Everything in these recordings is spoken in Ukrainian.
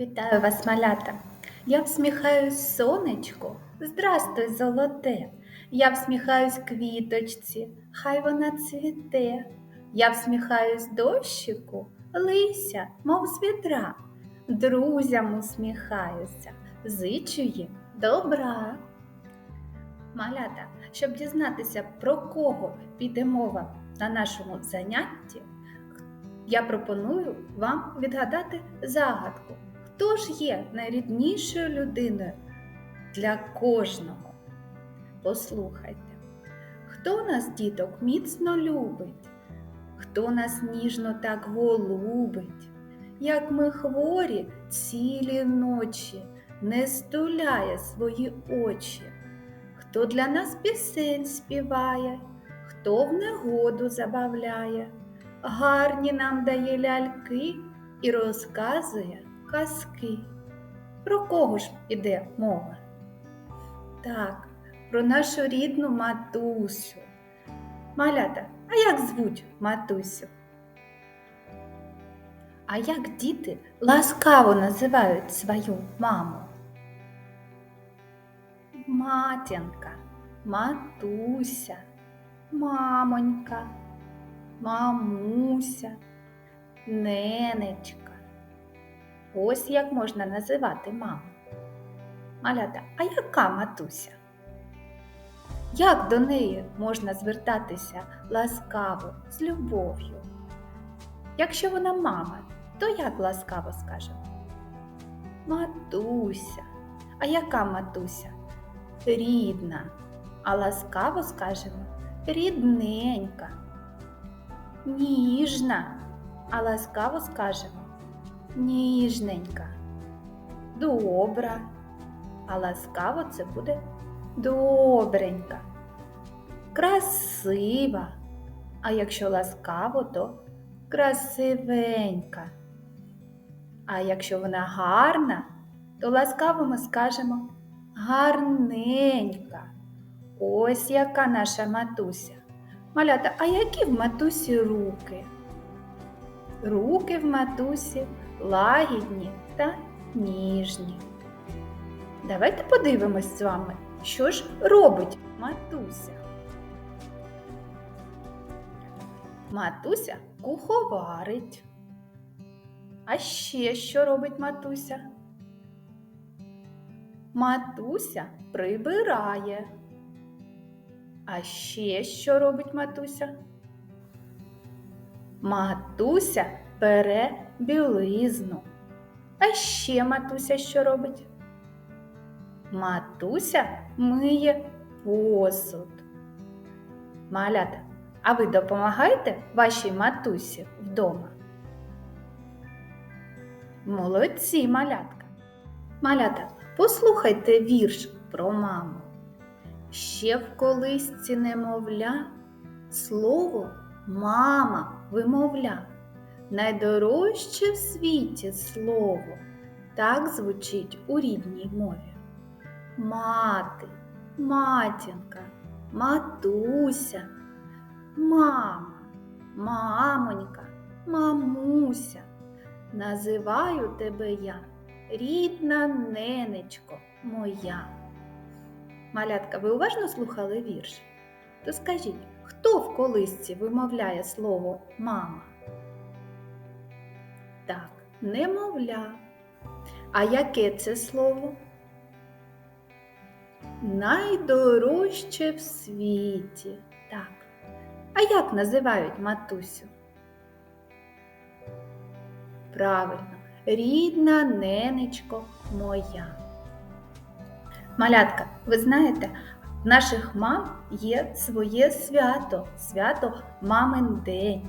Вітаю вас, малята! Я всміхаюсь сонечку, здрастуй, золоте. Я всміхаюсь квіточці, хай вона цвіте. Я всміхаюсь дощику, лися, мов з відра. Друзям усміхаюся, зичу їм добра. Малята, щоб дізнатися, про кого піде мова на нашому занятті, я пропоную вам відгадати загадку. Хто ж є найріднішою людиною для кожного? Послухайте, хто нас, діток, міцно любить, хто нас ніжно так голубить, як ми хворі цілі ночі, не стуляє свої очі, хто для нас пісень співає, хто в негоду забавляє, гарні нам дає ляльки і розказує казки. Про кого ж іде мова? Так, про нашу рідну матусю. Малята, а як звуть матусю? А як діти ласкаво називають свою маму? Матінка, матуся, мамонька, мамуся, ненечка. Ось як можна називати маму. Малята, а яка матуся? Як до неї можна звертатися ласкаво, з любов'ю? Якщо вона мама, то як ласкаво скажемо? Матуся. А яка матуся? Рідна. А ласкаво скажемо рідненька. Ніжна. А ласкаво скажемо ніжненька, добра, а ласкаво це буде добренька, красива, а якщо ласкаво, то красивенька. А якщо вона гарна, то ласкаво ми скажемо гарненька. Ось яка наша матуся. Малята, а які в матусі руки? Руки в матусі лагідні та ніжні. Давайте подивимось з вами, що ж робить матуся. Матуся куховарить. А ще що робить матуся? Матуся прибирає. А ще що робить матуся? Матуся пере білизну. А ще матуся що робить? Матуся миє посуд. Малята, а ви допомагаєте вашій матусі вдома? Молодці, малятка. Малята, послухайте вірш про маму. Ще в колисці немовля, слово мама вимовля. Найдорожче в світі слово так звучить у рідній мові. Мати, матінка, матуся, мама, мамонька, мамуся. Називаю тебе я, рідна ненечко моя. Малятка, ви уважно слухали вірш? То скажіть, хто в колисці вимовляє слово мама? Так, немовля. А яке це слово? Найдорожче в світі. Так. А як називають матусю? Правильно, рідна ненечко моя. Малятка, ви знаєте, в наших мам є своє свято, свято Мамин День.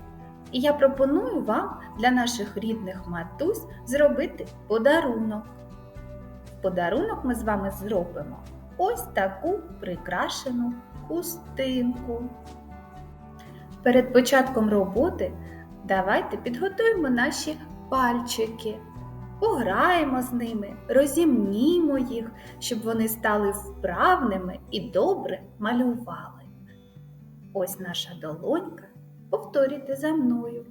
І я пропоную вам для наших рідних матусь зробити подарунок. Подарунок ми з вами зробимо ось таку прикрашену хустинку. Перед початком роботи давайте підготуємо наші пальчики, пограємо з ними, розімнімо їх, щоб вони стали вправними і добре малювали. Ось наша долонька. Повторюйте за мною.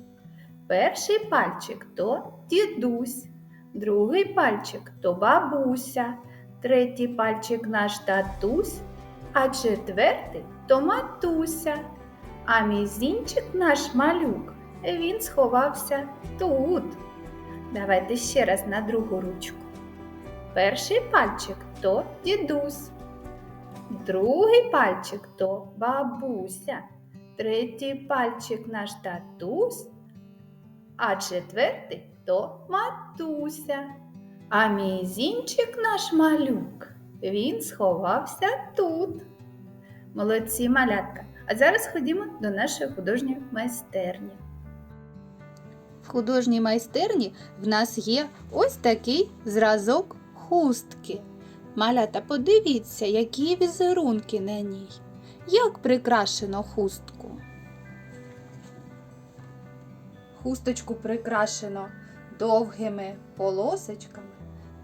Перший пальчик то дідусь, другий пальчик то бабуся, третій пальчик наш татусь, а четвертий то матуся. А мізінчик наш малюк, він сховався тут. Давайте ще раз на другу ручку. Перший пальчик то дідусь, другий пальчик то бабуся, третій пальчик наш татусь, а четвертий то матуся. А мізінчик наш малюк, він сховався тут. Молодці малятка. А зараз ходімо до нашої художньої майстерні. В художній майстерні в нас є ось такий зразок хустки. Малята, подивіться, які візерунки на ній. Як прикрашено хустку. Хусточку прикрашено довгими полосочками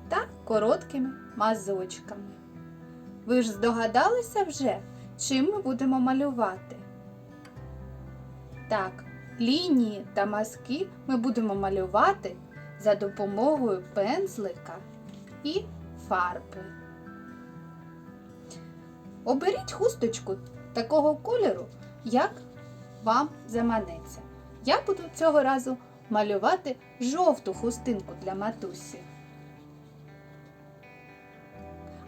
та короткими мазочками. Ви ж здогадалися вже, чим ми будемо малювати? Так, лінії та мазки ми будемо малювати за допомогою пензлика і фарби. Оберіть хусточку такого кольору, як вам заманеться. Я буду цього разу малювати жовту хустинку для матусі.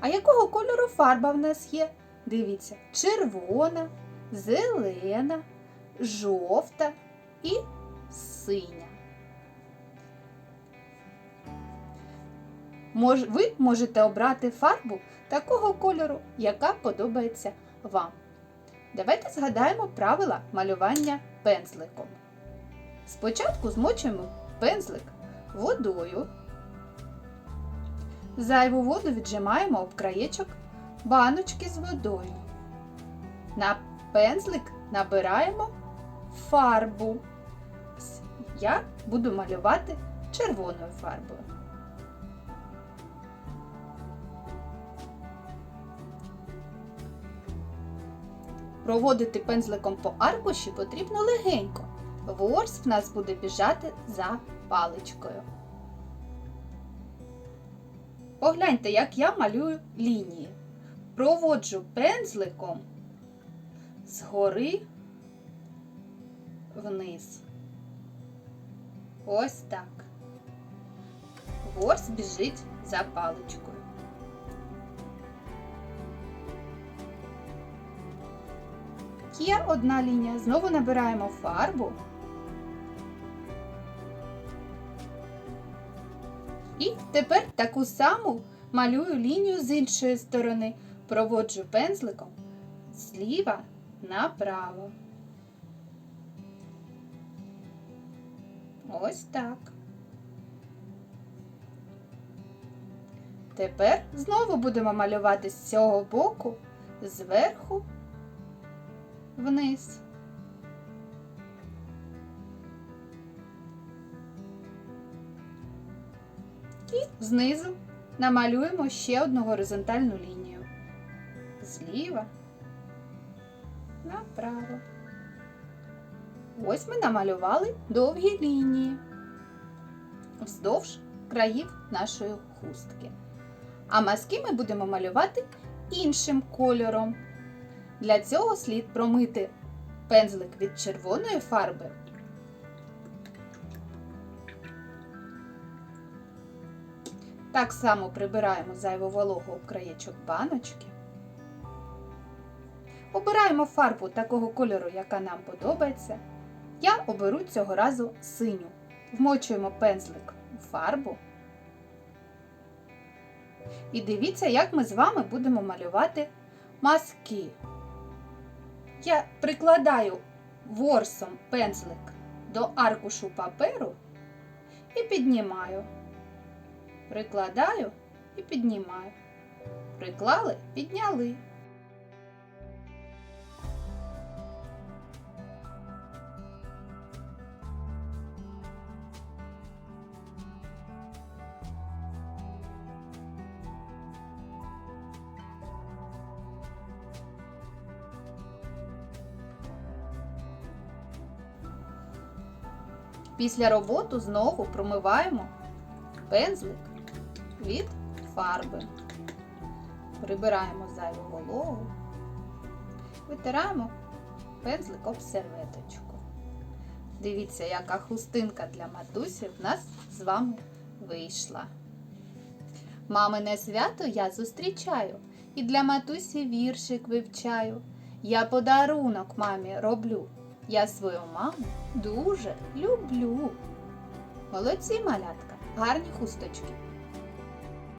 А якого кольору фарба в нас є? Дивіться, червона, зелена, жовта і синя. Ви можете обрати фарбу такого кольору, яка подобається вам. Давайте згадаємо правила малювання пензликом. Спочатку змочуємо пензлик водою. Зайву воду віджимаємо об краєчок баночки з водою. На пензлик набираємо фарбу. Я буду малювати червоною фарбою. Проводити пензликом по аркуші потрібно легенько. Ворс в нас буде біжати за паличкою. Погляньте, як я малюю лінії. Проводжу пензликом згори вниз. Ось так. Ворс біжить за паличкою. Є одна лінія. Знову набираємо фарбу. І тепер таку саму малюю лінію з іншої сторони. Проводжу пензликом зліва направо. Ось так. Тепер знову будемо малювати з цього боку зверху вниз. І знизу намалюємо ще одну горизонтальну лінію. Зліва направо. Ось ми намалювали довгі лінії вздовж країв нашої хустки. А мазки ми будемо малювати іншим кольором. Для цього слід промити пензлик від червоної фарби. Так само прибираємо зайву вологу об краєчок баночки. Обираємо фарбу такого кольору, яка нам подобається. Я оберу цього разу синю. Вмочуємо пензлик у фарбу. І дивіться, як ми з вами будемо малювати мазки. Я прикладаю ворсом пензлик до аркушу паперу і піднімаю. Прикладаю і піднімаю. Приклали, підняли. Після роботи знову промиваємо пензлик від фарби. Прибираємо зайву вологу, витираємо пензлик об серветочку. Дивіться, яка хустинка для матусі в нас з вами вийшла. Мамине свято я зустрічаю і для матусі віршик вивчаю. Я подарунок мамі роблю. Я свою маму дуже люблю. Молодці малятка, гарні хусточки.